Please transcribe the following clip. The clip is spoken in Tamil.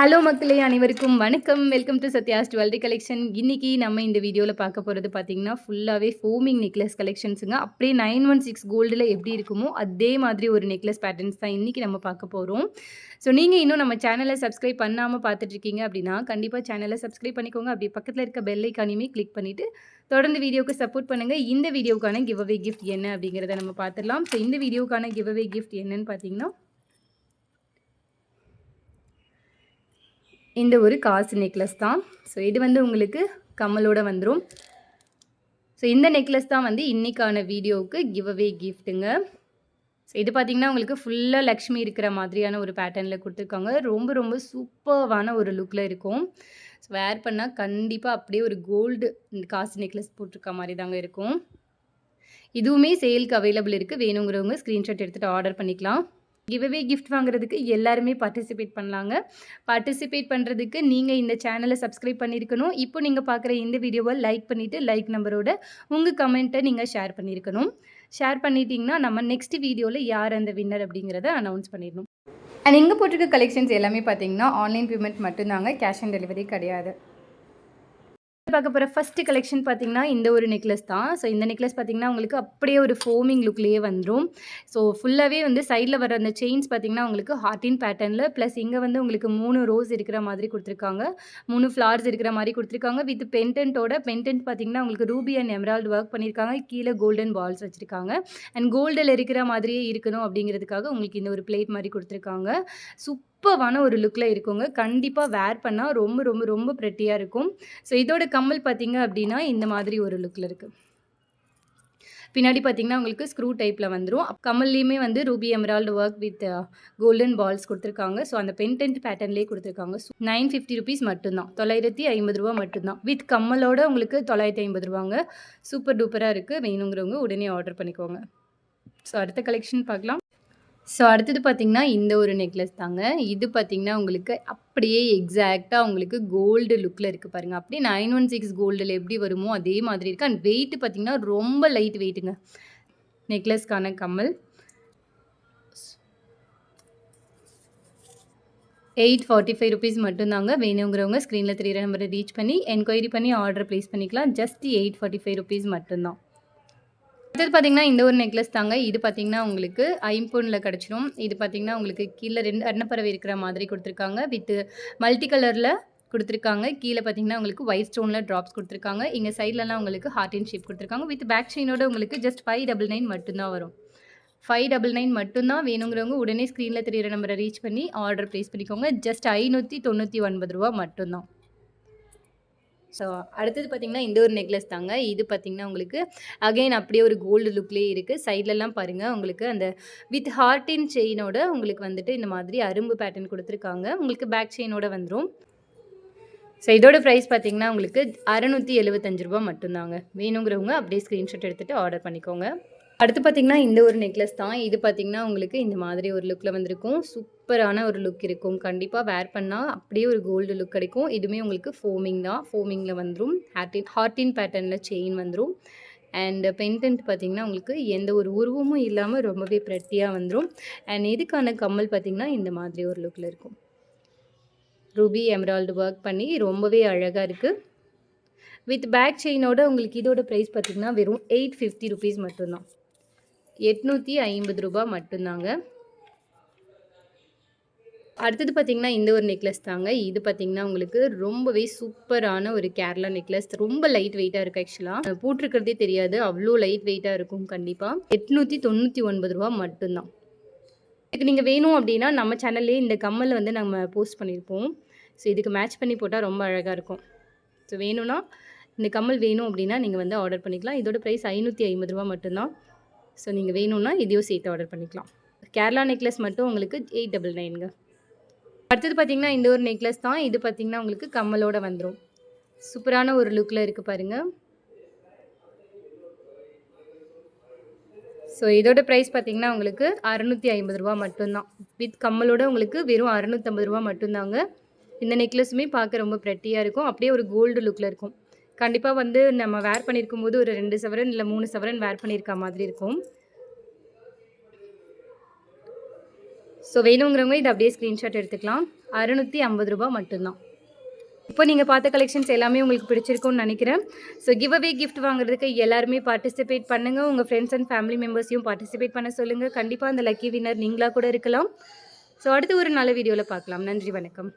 ஹலோ மக்களே அனைவருக்கும் வணக்கம். Welcome to Sathya's jewellery collection இன்னைக்கு நம்ம இந்த வீடியோவில் பார்க்க போகிறது பார்த்தீங்கன்னா ஃபுல்லாகவே ஃபோமிங் நெக்லஸ் கலெக்ஷன்ஸுங்க அப்படியே நைன் ஒன் சிக்ஸ் கோல்டில் எப்படி இருக்குமோ அதே மாதிரி ஒரு நெக்லஸ் பேட்டர்ன்ஸ் தான் இன்றைக்கி நம்ம பார்க்க போகிறோம் ஸோ நீங்கள் இன்னும் நம்ம சேனலை சப்ஸ்கிரைப் பண்ணாமல் பார்த்துட்ருக்கீங்க அப்படின்னா கண்டிப்பாக சேனலை சப்ஸ்கிரைப் பண்ணிக்கோங்க. அப்படி பக்கத்தில் இருக்க பெல்லைக்கானையுமே கிளிக் பண்ணிவிட்டு தொடர்ந்து வீடியோக்கு சப்போர்ட் பண்ணுங்கள் இந்த வீடியோக்கான கிவ் அவே கிஃப்ட் என்ன அப்படிங்கிறத நம்ம பார்த்துடலாம். ஸோ இந்த வீடியோக்கான கிவ் அவே கிஃப்ட் என்னன்னு பார்த்தீங்கன்னா இந்த ஒரு காசு நெக்லஸ் தான். ஸோ இது வந்து உங்களுக்கு கம்மலோட வந்துடும் ஸோ இந்த நெக்லஸ் தான் வந்து இன்றைக்கான வீடியோவுக்கு கிவ் அவே கிஃப்ட்டுங்க ஸோ இது பார்த்திங்கன்னா உங்களுக்கு ஃபுல்லாக லக்ஷ்மி இருக்கிற மாதிரியான ஒரு பேட்டர்னில் கொடுத்துருக்காங்க. ரொம்ப ரொம்ப சூப்பர்வான ஒரு லுக்கில் இருக்கும். ஸோ வேர் பண்ணால் கண்டிப்பாக அப்படியே ஒரு கோல்டு காசு நெக்லஸ் போட்டிருக்க மாதிரி தாங்க இருக்கும். இதுவுமே சேலுக்கு அவைலபிள் இருக்குது வேணுங்கிறவங்க ஸ்க்ரீன்ஷாட் எடுத்துகிட்டு ஆர்டர் பண்ணிக்கலாம். கிவ்அவே கிஃப்ட் வாங்குறதுக்கு எல்லாருமே பார்ட்டிசிபேட் பண்ணலாங்க. பார்ட்டிசிபேட் பண்ணுறதுக்கு நீங்கள் இந்த சேனலை சப்ஸ்கிரைப் பண்ணியிருக்கணும் இப்போ நீங்கள் பார்க்குற இந்த வீடியோவை லைக் பண்ணிவிட்டு லைக் நம்பரோட உங்கள் கமெண்ட்டை நீங்கள் ஷேர் பண்ணியிருக்கணும் ஷேர் பண்ணிட்டீங்கன்னா நம்ம நெக்ஸ்ட் வீடியோவில் யார் அந்த வின்னர் அப்படிங்கிறத அனௌன்ஸ் பண்ணிடணும். அண்ட் இங்கே போட்டிருக்க கலெக்ஷன்ஸ் எல்லாமே பார்த்தீங்கன்னா ஆன்லைன் பேமெண்ட் மட்டும்தாங்க கேஷ் ஆன் டெலிவரி கிடையாது. பார்க்க போகிற ஃபஸ்ட்டு கலெக்ஷன் பார்த்தீங்கன்னா இந்த ஒரு நெக்லஸ் தான். ஸோ இந்த நெக்லஸ் பார்த்தீங்கன்னா உங்களுக்கு அப்படியே ஒரு ஃபோமிங் லுக்லேயே வந்துடும் ஸோ ஃபுல்லாகவே வந்து சைடில் வர அந்த செயின்ஸ் பார்த்தீங்கன்னா உங்களுக்கு ஹார்டின் பேட்டர்னில் ப்ளஸ் இங்கே வந்து உங்களுக்கு மூணு ரோஸ் இருக்கிற மாதிரி கொடுத்துருக்காங்க. மூணு ஃப்ளார்ஸ் இருக்கிற மாதிரி கொடுத்துருக்காங்க. வித் பென்டென்ட்டோட பென்டென்ட் பார்த்தீங்கன்னா உங்களுக்கு ரூபி அண்ட் எமரால்டு ஒர்க் பண்ணியிருக்காங்க. கீழே கோல்டன் பால்ஸ் வச்சுருக்காங்க. அண்ட் கோல்டில் இருக்கிற மாதிரியே இருக்கணும் அப்படிங்கிறதுக்காக உங்களுக்கு இந்த ஒரு பிளேட் மாதிரி கொடுத்துருக்காங்க. சூப்பர் சூப்பர்வான ஒரு லுக்கில் இருக்குங்க. கண்டிப்பாக வேர் பண்ணால் ரொம்ப ரொம்ப ரொம்ப ப்ரெட்டியாக இருக்கும். ஸோ இதோட கம்மல் பார்த்தீங்க அப்படின்னா இந்த மாதிரி ஒரு லுக்கில் இருக்குது பின்னாடி பார்த்தீங்கன்னா உங்களுக்கு ஸ்க்ரூ டைப்பில் வந்துடும் கம்மல்லையுமே வந்து ruby emerald work with golden balls கொடுத்துருக்காங்க. ஸோ அந்த பென்டென்ட் பேட்டர்ன்லேயே கொடுத்துருக்காங்க. ஸோ நைன் ஃபிஃப்டி ருபீஸ் மட்டும்தான். தொள்ளாயிரத்தி ஐம்பது ரூபா மட்டும்தான். வித் கம்மலோட உங்களுக்கு தொள்ளாயிரத்தி ஐம்பது ரூபாங்க. சூப்பர் டூப்பராக இருக்குது வேணுங்கிறவங்க உடனே ஆர்டர் பண்ணிக்கோங்க. ஸோ அடுத்த கலெக்ஷன் பார்க்கலாம். ஸோ அடுத்தது பார்த்திங்கன்னா இந்த ஒரு நெக்லஸ் தாங்க. இது பார்த்திங்கன்னா உங்களுக்கு அப்படியே எக்ஸாக்டாக உங்களுக்கு கோல்டு லுக்கில் இருக்குது பாருங்கள் அப்படியே நைன் ஒன் சிக்ஸ் கோல்டில் எப்படி வருமோ அதே மாதிரி இருக்குது அண்ட் வெயிட் பார்த்திங்கன்னா ரொம்ப லைட் வெயிட்டுங்க நெக்லஸ்க்கான கம்மல். எயிட் ஃபார்ட்டி ஃபைவ் ருபீஸ் மட்டும்தாங்க வேணுங்கிறவங்க ஸ்க்ரீனில் தெரியிற நம்பரை ரீச் பண்ணி என்கொயரி பண்ணி ஆர்டர் ப்ளேஸ் பண்ணிக்கலாம். Just eight forty five rupees மட்டும்தான். அடுத்தது பார்த்தீங்கன்னா இந்த ஒரு நெக்லஸ் தாங்க. இது பார்த்தீங்கன்னா உங்களுக்கு ஐம்பொனில் கிடச்சிரும். இது பார்த்தீங்கன்னா உங்களுக்கு கீழே ரெண்டு அன்னப்பறவை இருக்கிற மாதிரி கொடுத்துருக்காங்க. வித் மல்டி கலரில் கொடுத்துருக்காங்க. கீழே பார்த்தீங்கன்னா உங்களுக்கு ஒயிட் ஸ்டோனில் ட்ராப்ஸ் கொடுத்துருக்காங்க. இங்கே சைட்லலாம் உங்களுக்கு ஹார்ட் அண்ட் ஷேப் கொடுத்துருக்காங்க. வித் பேக் செயினோட உங்களுக்கு ஜஸ்ட் ஃபைவ் டபுள் நைன் மட்டும்தான் வரும். ஃபைவ் டபுள் நைன் மட்டும்தான் வேணுங்கிறவங்க உடனே ஸ்க்ரீனில் தெரியிற நம்பரை ரீச் பண்ணி ஆர்டர் ப்ளேஸ் பண்ணிக்கோங்க. ஜஸ்ட் ஐநூற்றி தொண்ணூற்றி ஒன்பது ரூபா மட்டும்தான். ஸோ அடுத்தது பார்த்திங்கன்னா இந்த ஒரு நெக்லஸ் தாங்க. இது பார்த்திங்கன்னா உங்களுக்கு அகைன் அப்படியே ஒரு கோல்டு லுக்லேயே இருக்குது சைட்லலாம் பாருங்கள் உங்களுக்கு அந்த வித் ஹார்டின் செயினோட உங்களுக்கு வந்துட்டு இந்த மாதிரி அரும்பு பேட்டர்ன் கொடுத்துருக்காங்க. உங்களுக்கு பேக் செயினோட வந்துடும் ஸோ இதோட ப்ரைஸ் பார்த்திங்கன்னா உங்களுக்கு அறநூற்றி எழுபத்தஞ்சு ரூபா மட்டும்தாங்க. வேணுங்கிறவங்க அப்படியே ஸ்க்ரீன்ஷாட் எடுத்துகிட்டு ஆர்டர் பண்ணிக்கோங்க. அடுத்து பார்த்திங்கன்னா இந்த ஒரு நெக்லஸ் தான். இது பார்த்திங்கன்னா உங்களுக்கு இந்த மாதிரி ஒரு லுக்கில் வந்திருக்கும். சூப்பரான ஒரு லுக் இருக்கும். கண்டிப்பாக வேர் பண்ணால் அப்படியே ஒரு கோல்டு லுக் கிடைக்கும். இதுவுமே உங்களுக்கு ஃபோமிங் தான். ஃபோமிங்கில் வந்துடும் ஹார்டின் ஹார்டின் பேட்டர்னில் செயின் வந்துடும் அண்ட் பென்டென்ட் பார்த்திங்கன்னா உங்களுக்கு எந்த ஒரு உருவமும் இல்லாமல் ரொம்பவே ப்ரெட்டியாக வந்துடும் அண்ட் இதுக்கான கம்மல் பார்த்திங்கன்னா இந்த மாதிரி ஒரு லுக்கில் இருக்கும். ரூபி எமரால்டு ஒர்க் பண்ணி ரொம்பவே அழகாக இருக்குது வித் பேக் செயினோட உங்களுக்கு இதோட ப்ரைஸ் பார்த்திங்கன்னா வெறும் எயிட் ஃபிஃப்டி ருபீஸ் மட்டும்தான். எட்நூற்றி ஐம்பது ரூபா மட்டும்தாங்க. அடுத்தது பார்த்திங்கன்னா இந்த ஒரு நெக்லஸ் தாங்க. இது பார்த்திங்கன்னா உங்களுக்கு ரொம்பவே சூப்பரான ஒரு கேரளா நெக்லஸ் ரொம்ப லைட் வெயிட்டாக இருக்குது ஆக்சுவலாக போட்டிருக்கிறதே தெரியாது. அவ்வளோ லைட் வெயிட்டாக இருக்கும் கண்டிப்பாக எட்நூற்றி தொண்ணூற்றி ஒன்பது ரூபா மட்டும்தான். இதுக்கு நீங்கள் வேணும் அப்படின்னா நம்ம சேனல்லே இந்த கம்மல் வந்து நம்ம போஸ்ட் பண்ணியிருப்போம் ஸோ இதுக்கு மேட்ச் பண்ணி போட்டால் ரொம்ப அழகாக இருக்கும். ஸோ வேணும்னா இந்த கம்மல் வேணும் அப்படின்னா நீங்கள் வந்து ஆர்டர் பண்ணிக்கலாம். இதோட ப்ரைஸ் ஐநூற்றி ஐம்பது ரூபா மட்டும்தான். ஸோ நீங்கள் வேணும்னா இதையும் சேர்த்து ஆர்டர் பண்ணிக்கலாம். கேரளா நெக்லஸ் மட்டும் உங்களுக்கு எயிட் டபுள் நைனுங்க அடுத்தது பார்த்திங்கன்னா இந்த ஒரு நெக்லஸ் தான். இது பார்த்திங்கன்னா உங்களுக்கு கம்மலோட வந்துடும் சூப்பரான ஒரு லுக்கில் இருக்குது பாருங்கள் ஸோ இதோட ப்ரைஸ் பார்த்திங்கன்னா உங்களுக்கு அறநூற்றி ஐம்பது ரூபா மட்டும்தான். வித் கம்மலோட உங்களுக்கு வெறும் அறநூற்றம்பது ரூபா மட்டும்தாங்க. இந்த நெக்லஸுமே பார்க்க ரொம்ப ப்ரெட்டியாக இருக்கும். அப்படியே ஒரு கோல்டு லுக்கில் இருக்கும். கண்டிப்பாக வந்து நம்ம வேர் பண்ணியிருக்கும் போது ஒரு ரெண்டு சவரன் இல்லை மூணு சவரன் வேர் பண்ணியிருக்க மாதிரி இருக்கும். ஸோ வேணுங்கிறவங்க இதை அப்படியே ஸ்க்ரீன்ஷாட் எடுத்துக்கலாம். அறநூற்றி ஐம்பது ரூபா மட்டும்தான். இப்போ நீங்கள் பார்த்த கலெக்ஷன்ஸ் எல்லாமே உங்களுக்கு பிடிச்சிருக்கும்னு நினைக்கிறேன். ஸோ கிவ் அவே கிஃப்ட் வாங்குறதுக்கு எல்லாருமே பார்ட்டிசிபேட் பண்ணுங்கள் உங்கள் ஃப்ரெண்ட்ஸ் அண்ட் ஃபேமிலி மெம்பர்ஸையும் பார்ட்டிசிபேட் பண்ண சொல்லுங்கள் கண்டிப்பாக அந்த லக்கி வின்னர் நீங்களாக கூட இருக்கலாம். ஸோ அடுத்து ஒரு நல்ல வீடியோவில் பார்க்கலாம். நன்றி வணக்கம்.